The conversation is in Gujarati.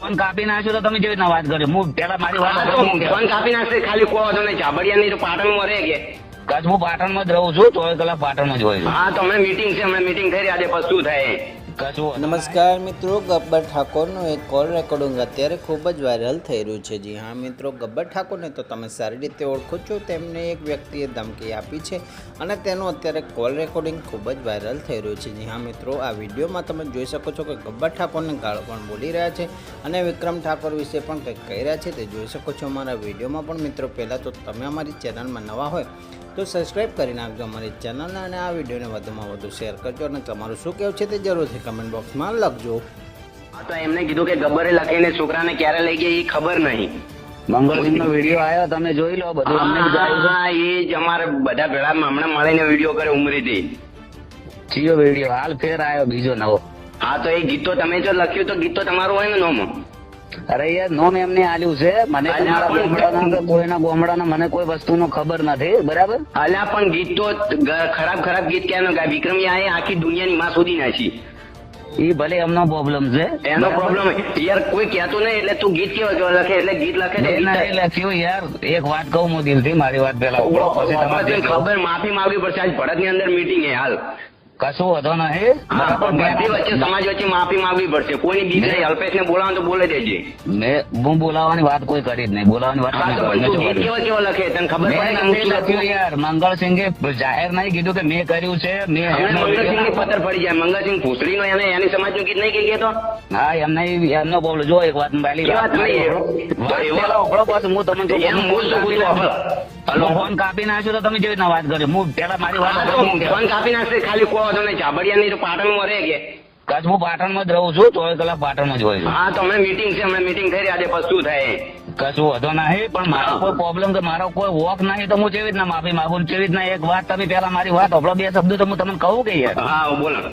ફોન કાપી નાખ્યો તો તમે જેવી રીતના વાત કરી? હું પેલા મારી વાત ફોન કાપી નાખશે ખાલી કહો તમે ચાબડિયા નહીં તો પાટણમાં રહે કે? કચ્છ હું પાટણમાં જ રહું છું ચોવીસ કલાક પાટણમાં જ હોય હા તો હમણાં મીટિંગ છે હમણાં મીટિંગ થઈ રહી આજે પછી શું થાય? નમસ્કાર મિત્રો, ગબ્બર ઠાકોરનું એક કોલ રેકોર્ડિંગ અત્યારે ખૂબ જ વાયરલ થઈ રહ્યું છે. જી હા મિત્રો, ગબ્બર ઠાકોરને તો તમે સારી રીતે ઓળખો છો. તેમને એક વ્યક્તિએ ધમકી આપી છે અને તેનું અત્યારે કોલ રેકોર્ડિંગ ખૂબ જ વાયરલ થઈ રહ્યું છે. જી હા મિત્રો, આ વિડીયોમાં તમે જોઈ શકો છો કે ગબ્બર ઠાકોરને ગાળો પણ બોલી રહ્યા છે અને વિક્રમ ઠાકોર વિશે પણ કંઈક કહી રહ્યા છે તે જોઈ શકો છો. અમારા વિડીયોમાં પણ મિત્રો, પહેલાં તો તમે અમારી ચેનલમાં નવા હોય તો સબસ્ક્રાઈબ કરી નાખજો અમારી ચેનલને અને આ વિડીયોને વધુમાં વધુ શેર કરજો અને તમારું શું કહેવું છે તે જરૂરથી કમેન્ટ બોક્સમાં લખજો. હા તો એમને કીધું કે ગબ્બરે લખીને છોકરાને ક્યારે લઈ ગયા એ ખબર નહીં. મંગળસિંહનો વીડિયો આવ્યો તમે જોઈ લો બધું અમને એ જ અમારે બધા ભેળા હમણાં મળીને વીડિયો કરે ઉમરીથી. જીઓ વીડિયો હાલ ફેર આવ્યો બીજો નવો. હા તો એ ગીતો તમે જો લખ્યું તો ગીતો તમારું હોય ને નોમ? અરે યાર નોમ એમને આલ્યું છે. મને કોઈના ગોમડાના મને કોઈ વસ્તુનો ખબર નથી બરાબર? અલ્યા પણ ગીત તો ખરાબ ખરાબ ગીત ક્યાં ગાય વિક્રમ એ આખી દુનિયાની માં શોધી નાખી. એ ભલે એમનો પ્રોબ્લેમ છે. એનો પ્રોબ્લેમ યાર કોઈ કહેતું નહીં એટલે તું ગીત કેવો લખે? એટલે ગીત લખે લખ્યું યાર. એક વાત કહું હું દિલથી મારી વાત પેલા. ખબર માફી માંગવી પડશે. આજ ભરતની અંદર મીટિંગ હે હાલ. કશું વધો નહીં. બધી વચ્ચે સમાજ વચ્ચે માફી માંગવી પડશે. કોઈની બીજા અલ્પેશ ને બોલાવો તો બોલે દેજે. મેં હું બોલાવવાની વાત કોઈ કરી જ નહીં. બોલાવવાની વાત? કેવો કેવો લખે? તને ખબર કે લખ્યું યાર? મંગળસિંહે જાહેર નહીં કીધું કે મેં કર્યું છે. મેં મંગળસિંહ પથ્થર પડી જાય. મંગળસિંહ ભૂસડી નો એને એની સમાજનું ગીત નહીં કહી ગયા તો? હા એમને એમનો બોલ જો એક વાત પહેલી વાત નહીં. હું તમને ફોન કાપી નાખ્યો તો તમે જેવી રીતના વાત કરી? હું પેલા મારી વાત. ફોન કાપી નાખશે ખાલી કહો તમે ચાબડિયા નહીં તો પાટણમાં રહે કે? કચ્છ હું પાટણમાં જ રહું છું ચોવીસ કલાક પાટણમાં જ હોય હા તો હમણાં મીટિંગ છે હમણાં મીટિંગ થઈ આજે પછી શું થાય? કશું વધો નહીં પણ મારો કોઈ પ્રોબ્લેમ કે મારો કોઈ વોક નહીં તો હું કેવી રીતના માફી માંગુ? કેવી રીતના એક વાત તમે પેલા મારી વાત આપણો બે શબ્દો તો હું તમને કહું કે યાર. હા બોલો.